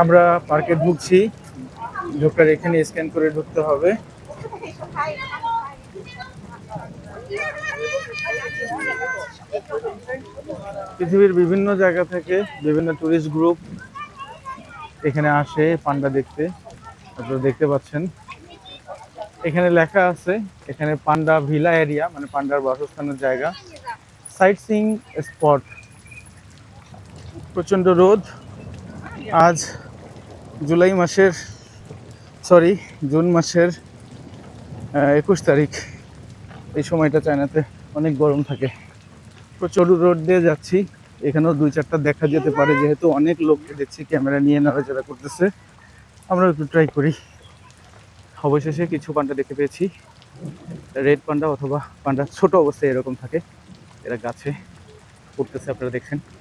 আমরা পার্কে ঢুকছি। ঢোকার এখানে স্ক্যান করে ঢুকতে হবে। পৃথিবীর বিভিন্ন জায়গা থেকে বিভিন্ন টুরিস্ট গ্রুপ এখানে আসে পান্ডা দেখতে। আপনারা দেখতে পাচ্ছেন। এখানে লেখা আছে, এখানে পান্ডা ভিলা এরিয়া মানে পান্ডার বাসস্থানের জায়গা। সাইট সিং স্পট প্রচণ্ড রোদ। আজ জুলাই মাসের সরি জুন মাসের একুশ তারিখ। এই সময়টা চায়নাতে অনেক গরম থাকে। প্রচুর রোড দিয়ে যাচ্ছি। এখানেও দুই চারটা দেখা যেতে পারে, যেহেতু অনেক লোককে দেখছি, ক্যামেরা নিয়ে নড়াচড়া করতেছে। আমরা একটু ট্রাই করি। অবশেষে কিছু পান্ডা দেখতে পেয়েছি। রেড পান্ডা অথবা পান্ডা ছোট অবস্থায় এরকম থাকে। এরা গাছে উঠতেছে, আপনারা দেখছেন।